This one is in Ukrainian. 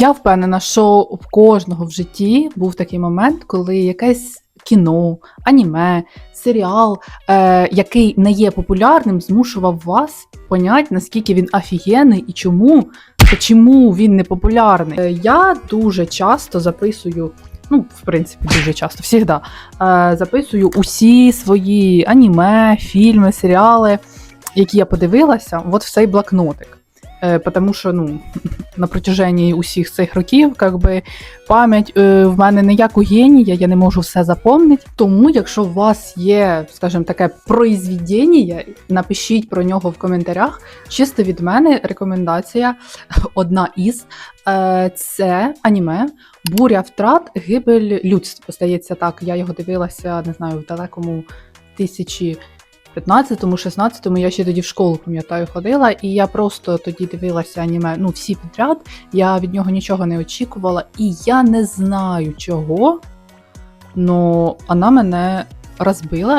Я впевнена, що в кожного в житті був такий момент, коли якесь кіно, аніме, серіал, е, який не є популярним, змушував вас поняти, наскільки він офігенний і чому, чому він не популярний. Е, я дуже часто записую. Ну, в принципі, дуже часто, завжди, е, записую усі свої аніме, фільми, серіали, які я подивилася, от в цей блокнотик. Е, Тому що ну, на протяженні усіх цих років, как би, пам'ять е, в мене не як у генія, я не можу все запомнити. Тому, якщо у вас є, скажімо, таке произведення, напишіть про нього в коментарях. Чисто від мене рекомендація одна із е, це аніме Буря втрат, гибель людства. Здається, так. Я його дивилася, не знаю, в далекому тисячі. 15-му, 16-му я ще тоді в школу пам'ятаю ходила, і я просто тоді дивилася аніме, ну всі підряд. Я від нього нічого не очікувала, і я не знаю чого. Ну вона мене розбила.